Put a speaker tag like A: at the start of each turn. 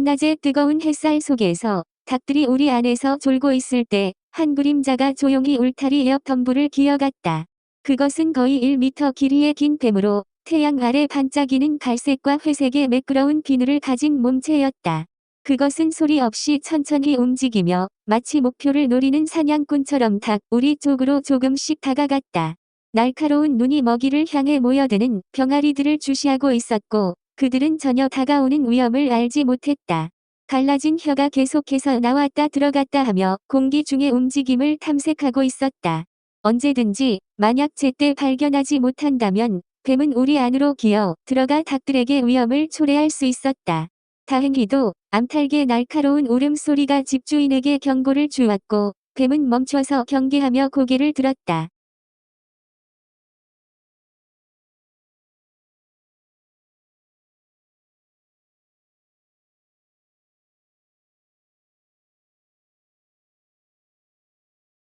A: 낮에 뜨거운 햇살 속에서 닭들이 우리 안에서 졸고 있을 때 한 그림자가 조용히 울타리 옆 덤불을 기어갔다. 그것은 거의 1미터 길이의 긴 뱀으로 태양 아래 반짝이는 갈색과 회색의 매끄러운 비늘을 가진 몸체였다. 그것은 소리 없이 천천히 움직이며 마치 목표를 노리는 사냥꾼처럼 닭 우리 쪽으로 조금씩 다가갔다. 날카로운 눈이 먹이를 향해 모여드는 병아리들을 주시하고 있었고 그들은 전혀 다가오는 위험을 알지 못했다. 갈라진 혀가 계속해서 나왔다 들어갔다 하며 공기 중의 움직임을 탐색하고 있었다. 언제든지 만약 제때 발견하지 못한다면 뱀은 우리 안으로 기어 들어가 닭들에게 위험을 초래할 수 있었다. 다행히도 암탉의 날카로운 울음소리가 집주인에게 경고를 주었고 뱀은 멈춰서 경계하며 고개를 들었다.